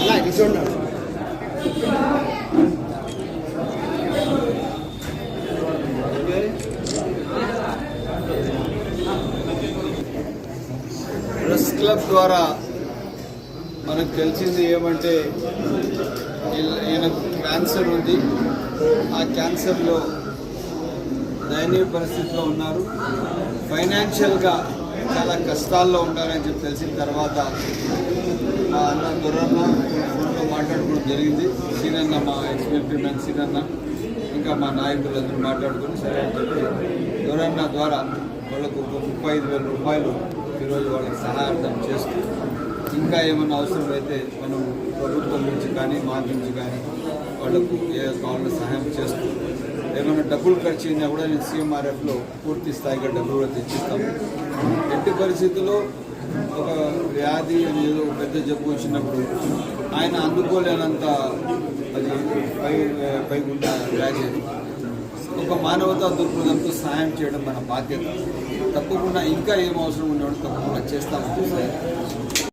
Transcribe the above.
అలా తీసుకోండి press club ద్వారా మనకు తెలిసింది ఏమంటే ఈయన- క్యాన్సర్ ఉంది. ఆ క్యాన్సర్లో దయనీయ పరిస్థితిలో ఉన్నారు. ఫైనాన్షియల్గా చాలా కష్టాల్లో ఉన్నారని చెప్పి తెలిసిన తర్వాత మా అన్న దొరన్న ఫోన్లో మాట్లాడుకోవడం జరిగింది. సీనన్న మా ఎక్స్పెల్టీ మ్యాన్ సీనన్న ఇంకా మా నాయకులందరూ మాట్లాడుకొని సరే అని చెప్పి దొరన్న ద్వారా వాళ్ళకు ఒక ముప్పై ఐదు వేల రూపాయలు ఈరోజు వాళ్ళకి సహాయార్థం చేస్తూ ఇంకా ఏమైనా అవసరం అయితే మనం ప్రభుత్వం నుంచి కానీ మా నుంచి కానీ వాళ్ళకు ఏ కావాలో సహాయం చేస్తూ ఏమైనా డబ్బులు ఖర్చు అయినా కూడా నేను సీఎంఆర్ఎఫ్లో పూర్తి స్థాయిగా డబ్బులు కూడా తెచ్చిస్తాము ఎట్టి పరిస్థితుల్లో ఒక వ్యాధి అని ఏదో పెద్ద జబ్బు వచ్చినప్పుడు ఆయన అందుకోలేనంత అది పై పైగుండ వ్యాధి ఒక మానవతా దృక్పథంతో సహాయం చేయడం మన బాధ్యత. తప్పకుండా ఇంకా ఏం అవసరం ఉండేవాడు తప్పకుండా చేస్తామని